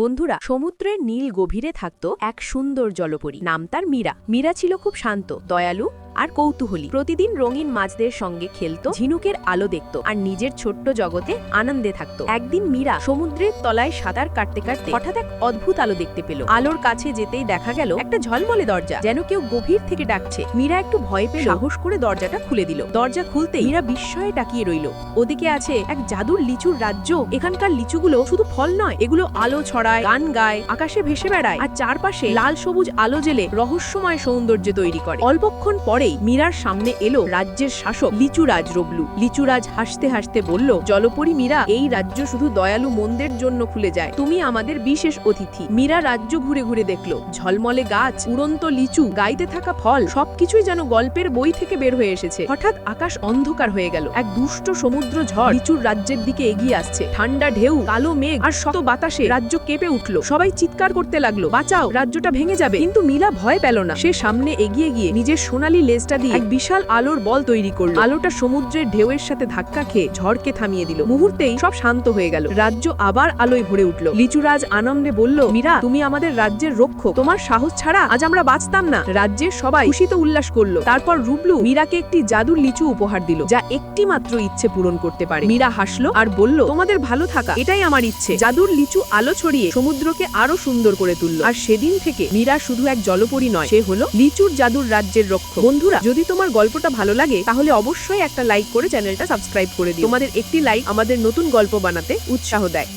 বন্ধুরা, সমুদ্রের নীল গভীরে থাকত এক সুন্দর জলপরী, নাম তার মীরা। মীরা ছিল খুব শান্ত, দয়ালু আর কৌতূহলী। প্রতিদিন রঙিন মাছদের সঙ্গে খেলতো ঝিনুকের আলো দেখত আর নিজের ছোট্ট জগতে আনন্দে থাকতো। একদিন মীরা সমুদ্রের তলায় সাঁতার কাটতে কাটতে হঠাৎ এক অদ্ভুত আলো দেখতে পেল। আলোর কাছে যেতেই দেখা গেল একটা ঝলমলে দরজা যেন কেউ গভীর থেকে ডাকছে। মীরা একটু ভয় পেয়ে সাহস করে দরজাটা খুলে দিল। দরজা খুলতে মীরা বিস্ময়ে তাকিয়ে রইল। ওদিকে আছে এক জাদুর লিচুর রাজ্য। এখানকার লিচুগুলো শুধু ফল নয় এগুলো আলো ছড়ায় গান গায় আকাশে ভেসে বেড়ায় আর চারপাশে লাল সবুজ আলো জেলে রহস্যময় সৌন্দর্য তৈরি করে। অল্পক্ষণ পরেই মীরার সামনে এলো রাজ্যের শাসক লিচুরাজ রবলু। লিচুরাজ হাসতে হাসতে বলল, জলপরি মীরা, এই রাজ্য শুধু দয়ালু মন্দের জন্য খুলে যায়। তুমি আমাদের বিশেষ অতিথি। মীরা রাজ্য ঘুরে ঘুরে দেখল, ঝলমলে গাছ, উড়ন্ত লিচু, গাইতে থাকা ফল, সবকিছুই যেন গল্পের বই থেকে বের হয়ে এসেছে। হঠাৎ আকাশ অন্ধকার হয়ে গেল, এক দুষ্ট সমুদ্র ঝড় লিচুর রাজ্যের দিকে এগিয়ে আসছে। ঠান্ডা ঢেউ, কালো মেঘ আর শত বাতাসে রাজ্য কেঁপে উঠল। সবাই চিৎকার করতে লাগল, বাঁচাও, রাজ্যটা ভেঙে যাবে। কিন্তু মীরা ভয় পেল না। সে সামনে এগিয়ে গিয়ে নিজের সোনালী লেজটা দিয়ে এক বিশাল আলোর বল তৈরি করল। আলোটা সমুদ্রের ঢেউয়ের সাথে ধাক্কা খেয়ে ঝড়কে থামিয়ে দিল। মুহূর্তেই সব শান্ত হয়ে গেল। রাজ্য আবার আলোয় ভরে উঠল। লিচুরাজ আনন্দে বলল, মীরা, তুমি আমাদের রাজ্যের রক্ষক। তোমার সাহস ছাড়া আজ আমরা বাঁচতাম না। রাজ্যের সবাই খুশিতে উল্লাস করল। তারপর রুবলু মীরাকে একটি জাদুর লিচু উপহার দিল, যা একটি মাত্র ইচ্ছে পূরণ করতে পারে। মীরা হাসলো আর বলল, তোমাদের ভালো থাকা, এটাই আমার ইচ্ছে। জাদুর লিচু আলো ছড়িয়ে সমুদ্রকে আরও সুন্দর করে তুললো। আর সেদিন থেকে মীরা শুধু এক জলপরি নয়, সে হলো লিচুর জাদুর রাজ্যের রক্ষক। বন্ধুরা, যদি তোমার গল্পটা ভালো লাগে, তাহলে অবশ্যই একটা লাইক করে চ্যানেলটা সাবস্ক্রাইব করে দিও। তোমাদের একটি লাইক আমাদের নতুন গল্প বানাতে উৎসাহ দেয়।